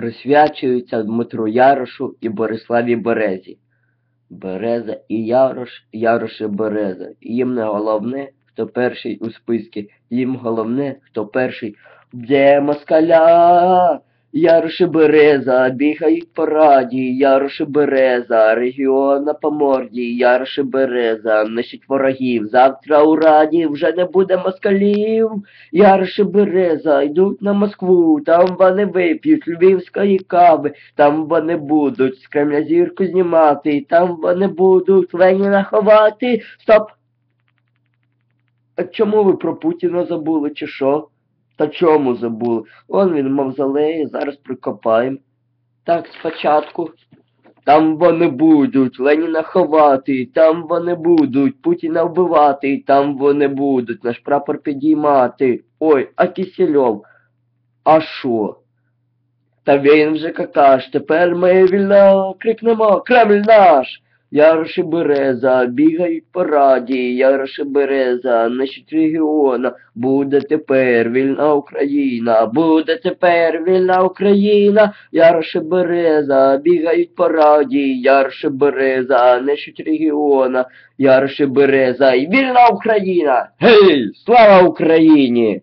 присвячується Дмитру Ярошу і Бориславі Березі. Береза і Ярош, Ярош і Береза. Їм не головне, хто перший у списку, їм головне, хто перший. Де москаля? Ярош Береза, бігають по раді, Ярош Береза, регіон на поморді, Ярош і Береза, нищить ворогів, завтра у раді вже не буде москалів. Ярош і Береза йдуть на Москву, там вони вип'ють львівської кави, там вони будуть з Кремля зірку знімати, там вони будуть Леніна ховати. Стоп! А чому ви про Путіна забули, чи що? Та чому забули? Он він мавзолеї, зараз прикопаємо. Так, спочатку. Там вони будуть Леніна ховати, там вони будуть Путіна вбивати, там вони будуть наш прапор підіймати. Ой, а Кисельов? А що? Та він вже какаш, тепер ми вільно крикнемо Кремль наш! Ярош Береза, бігають по раді, Ярош і Береза, нищить регіона, буде тепер вільна Україна, буде тепер вільна Україна, Ярош Береза, бігають по раді, Ярош Береза, нищить регіона, Ярош Береза, і вільна Україна! Гей! Слава Україні!